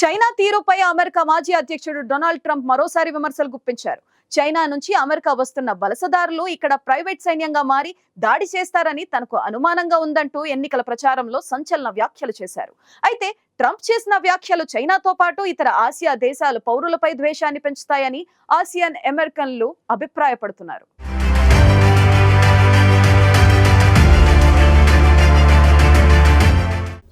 China తీరుపై America మాజీ అధ్యక్షుడు డొనాల్డ్ ట్రంప్ మరోసారి విమర్శలు గుప్పించారు. చైనా నుంచి అమెరికా వస్తున్న వలసదారులు ఇక్కడ ప్రైవేట్ సైన్యంగా మారి దాడి చేస్తారని తనకు అనుమానంగా ఉందంటూ ఎన్నికల ప్రచారంలో సంచలన వ్యాఖ్యలు చేశారు. అయితే ట్రంప్ చేసిన వ్యాఖ్యలు చైనాతో పాటు ఇతర ఆసియా దేశాల పౌరులపై ద్వేషాన్ని పెంచుతాయని ఆసియన్ అమెరికన్లు అభిప్రాయపడుతున్నారు.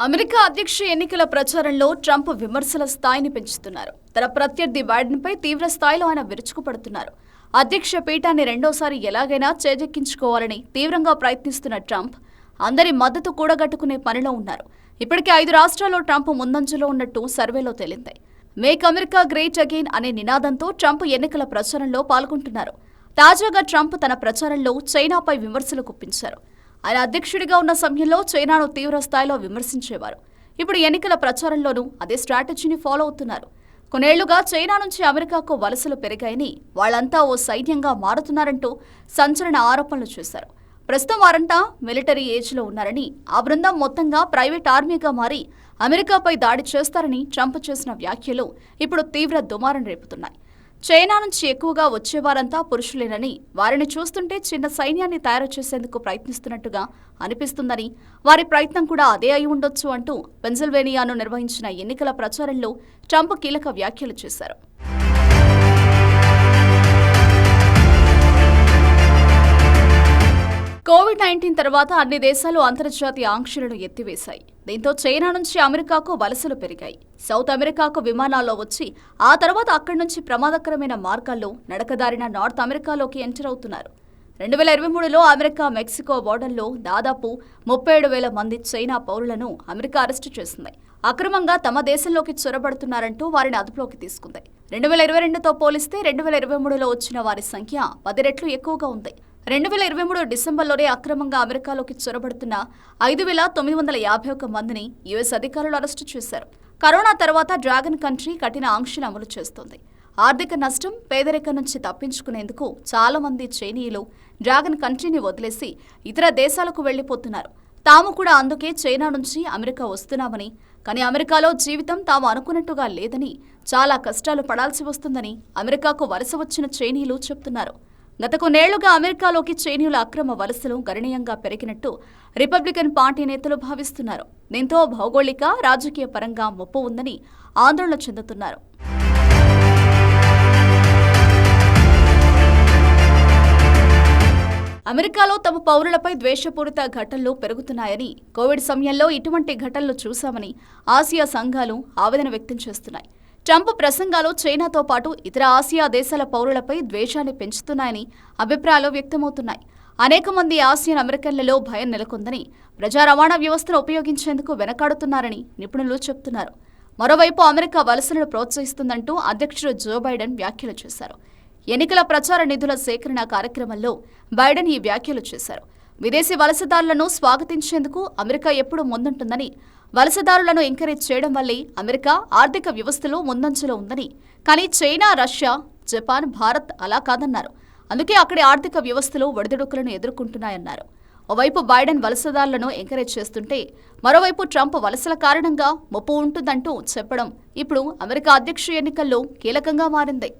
అమెరికా అధ్యక్ష ఎన్నికల ప్రచారంలో ట్రంప్ విమర్శల స్థాయిని పెంచుతున్నారు. తన ప్రత్యర్థి బైడెన్పై తీవ్ర స్థాయిలో ఆయన విరుచుకుపడుతున్నారు. అధ్యక్ష పీఠాన్ని రెండోసారి ఎలాగైనా చేజెక్కించుకోవాలని తీవ్రంగా ప్రయత్నిస్తున్న ట్రంప్ అందరి మద్దతు కూడగట్టుకునే పనిలో ఉన్నారు. ఇప్పటికే ఐదు రాష్ట్రాల్లో ట్రంప్ ముందంజలో ఉన్నట్టు సర్వేలో తేలింది. మేక్ అమెరికా గ్రేట్ అగైన్ అనే నినాదంతో ట్రంప్ ఎన్నికల ప్రచారంలో పాల్గొంటున్నారు. తాజాగా ట్రంప్ తన ప్రచారంలో చైనాపై విమర్శలు గుప్పించారు. ఆయన అధ్యక్షుడిగా ఉన్న సమయంలో చైనాను తీవ్ర స్థాయిలో విమర్శించేవారు. ఇప్పుడు ఎన్నికల ప్రచారంలోనూ అదే స్ట్రాటజీని ఫాలో అవుతున్నారు. కొన్నేళ్ళుగా చైనా నుంచి అమెరికాకు వలసలు పెరిగాయని వాళ్ళంతా ఓ సైన్యంగా మారుతున్నారంటూ సంచలన ఆరోపణలు చేశారు. ప్రస్తుతం వారంతా మిలిటరీ ఏజ్లో ఉన్నారని ఆ బృందం మొత్తంగా ప్రైవేట్ ఆర్మీగా మారి అమెరికాపై దాడి చేస్తారని ట్రంప్ చేసిన వ్యాఖ్యలు ఇప్పుడు తీవ్ర దుమారం రేపుతున్నాయి. చైనా నుంచి ఎక్కువగా వచ్చేవారంతా పురుషులేనని వారిని చూస్తుంటే చిన్న సైన్యాన్ని తయారు చేసేందుకు ప్రయత్నిస్తున్నట్టుగా అనిపిస్తుందని వారి ప్రయత్నం కూడా అదే అయి ఉండొచ్చు అంటూ పెన్సిల్వేనియాను నిర్వహించిన ఎన్నికల ప్రచారంలో ట్రంప్ కీలక వ్యాఖ్యలు చేశారు. నైన్టీన్ తర్వాత అన్ని దేశాలు అంతర్జాతీయ ఆంక్షలను ఎత్తివేశాయి. దీంతో చైనా నుంచి అమెరికాకు వలసలు పెరిగాయి. సౌత్ అమెరికాకు విమానాల్లో వచ్చి ఆ తర్వాత అక్కడి నుంచి ప్రమాదకరమైన మార్గాల్లో నడకదారిన నార్త్ అమెరికాలోకి ఎంటర్ అవుతున్నారు. రెండు వేల ఇరవై మూడులో అమెరికా మెక్సికో బోర్డర్లో దాదాపు ముప్పై ఏడు వేల మంది చైనా పౌరులను అమెరికా అరెస్టు చేసింది. అక్రమంగా తమ దేశంలోకి చొరబడుతున్నారంటూ వారిని అదుపులోకి తీసుకుంది. రెండు వేల ఇరవై రెండుతో పోలిస్తే రెండు వేల ఇరవై మూడులో వచ్చిన వారి సంఖ్య పది రెట్లు ఎక్కువగా ఉంది. రెండు వేల ఇరవై మూడు డిసెంబర్లోనే అక్రమంగా అమెరికాలోకి చొరబడుతున్న ఐదు వేల తొమ్మిది వందల యాభై ఒక్క మందిని యుఎస్ అధికారులు అరెస్టు చేశారు. కరోనా తర్వాత డ్రాగన్ కంట్రీ కఠిన ఆంక్షలు అమలు చేస్తోంది. ఆర్థిక నష్టం పేదరికం నుంచి తప్పించుకునేందుకు చాలా మంది చైనీయులు డ్రాగన్ కంట్రీని వదిలేసి ఇతర దేశాలకు వెళ్ళిపోతున్నారు తాము కూడా అందుకే చైనా నుంచి అమెరికా వస్తున్నామని కానీ అమెరికాలో జీవితం తాము అనుకున్నట్టుగా లేదని చాలా కష్టాలు పడాల్సి వస్తుందని అమెరికాకు వలస వచ్చిన చైనీయులు చెప్తున్నారు. గత కొన్నేళ్ళుగా అమెరికాలోకి చైనీయుల అక్రమ వలసలు గణనీయంగా పెరిగినట్టు రిపబ్లికన్ పార్టీ నేతలు భావిస్తున్నారు. దీంతో భౌగోళిక రాజకీయ పరంగా ముప్పు ఉందని ఆందోళన చెందుతున్నారు. అమెరికాలో తమ పౌరులపై ద్వేషపూరిత ఘటనలు పెరుగుతున్నాయని కోవిడ్ సమయంలో ఇటువంటి ఘటనలు చూశామని ఆసియా సంఘాలు ఆవేదన వ్యక్తం చేస్తున్నాయి. ట్రంప్ ప్రసంగాలు చైనాతో పాటు ఇతర ఆసియా దేశాల పౌరులపై ద్వేషాన్ని పెంచుతున్నాయని అభిప్రాయాలు వ్యక్తమవుతున్నాయి. అనేక మంది ఆసియన్ అమెరికన్లలో భయం నెలకొందని ప్రజా రవాణా వ్యవస్థను ఉపయోగించేందుకు వెనకాడుతున్నారని నిపుణులు చెబుతున్నారు. మరోవైపు అమెరికా వలసలను ప్రోత్సహిస్తుందంటూ అధ్యక్షుడు జో బైడెన్ వ్యాఖ్యలు చేశారు. ఎన్నికల ప్రచార నిధుల సేకరణ కార్యక్రమంలో బైడెన్ ఈ వ్యాఖ్యలు చేశారు. విదేశీ వలసదారులను స్వాగతించేందుకు అమెరికా ఎప్పుడూ ముందుంటుందని వలసదారులను ఎంకరేజ్ చేయడం వల్లే అమెరికా ఆర్థిక వ్యవస్థలో ముందంజలో ఉందని. కానీ చైనా రష్యా జపాన్ భారత్ అలా కాదన్నారు. అందుకే అక్కడి ఆర్థిక వ్యవస్థలు ఒడిదుడుకులను ఎదుర్కొంటున్నాయన్నారు. ఓవైపు బైడెన్ వలసదారులను ఎంకరేజ్ చేస్తుంటే మరోవైపు ట్రంప్ వలసల కారణంగా ముప్పు ఉంటుందంటూ చెప్పడం ఇప్పుడు అమెరికా అధ్యక్ష ఎన్నికల్లో కీలకంగా మారింది.